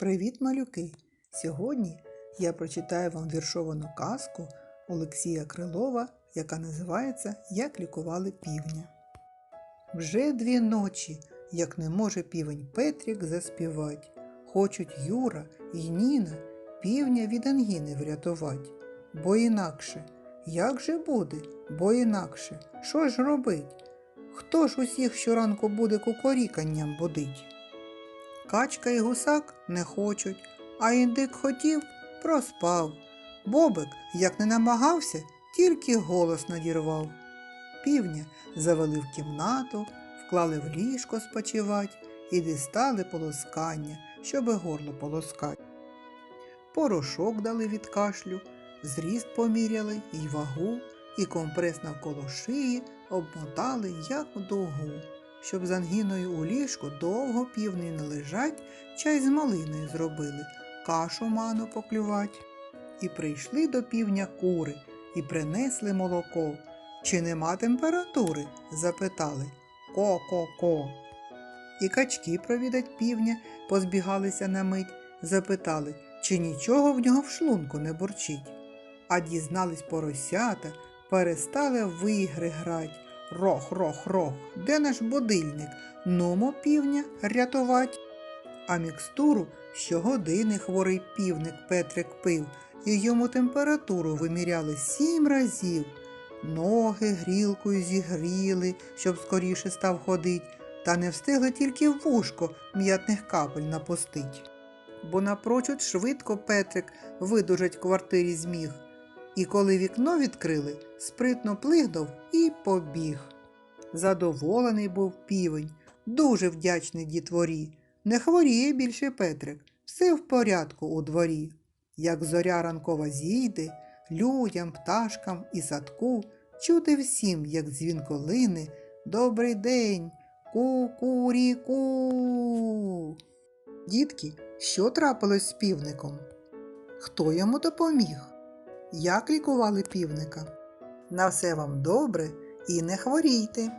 Привіт, малюки! Сьогодні я прочитаю вам віршовану казку Олексія Крилова, яка називається Як лікували півня. Вже дві ночі, як не може півень Петрік заспівать. Хочуть Юра і Ніна півня від ангіни врятувать. Бо інакше, як же буде, бо інакше, що ж робить? Хто ж усіх щоранку буде кукоріканням будить? Качка і гусак не хочуть, а індик хотів, проспав. Бобик, як не намагався, тільки голос надірвав. Півня завели в кімнату, вклали в ліжко спочивать і дістали полоскання, щоби горло полоскать. Порошок дали від кашлю, зріст поміряли і вагу, і компрес навколо шиї обмотали, як в дугу щоб з ангіною у ліжку довго півні не лежать, чай з малиною зробили, кашу ману поклювать. І прийшли до півня кури і принесли молоко. Чи нема температури? запитали. Ко-ко-ко. І качки провідать півня позбігалися на мить, запитали, чи нічого в нього в шлунку не бурчить. А дізнались поросята, перестали в ігри грать. Рох, рох, рох, де наш будильник? Нумо півня рятувать. А мікстуру щогодини хворий півник Петрик пив, і йому температуру виміряли сім разів. Ноги грілкою зігріли, щоб скоріше став ходить, та не встигли тільки в вушко м'ятних капель напустить. Бо напрочуд швидко Петрик видужать квартирі зміг. І коли вікно відкрили, спритно плигнув і побіг. Задоволений був півень, дуже вдячний дітворі. Не хворіє більше Петрик, все в порядку у дворі. Як зоря ранкова зійде, людям, пташкам і садку чути всім, як дзвінколини Добрий день, ку-ку-рі-ку. Дітки, що трапилось з півником? Хто йому допоміг? Як лікували півника? На все вам добре і не хворійте.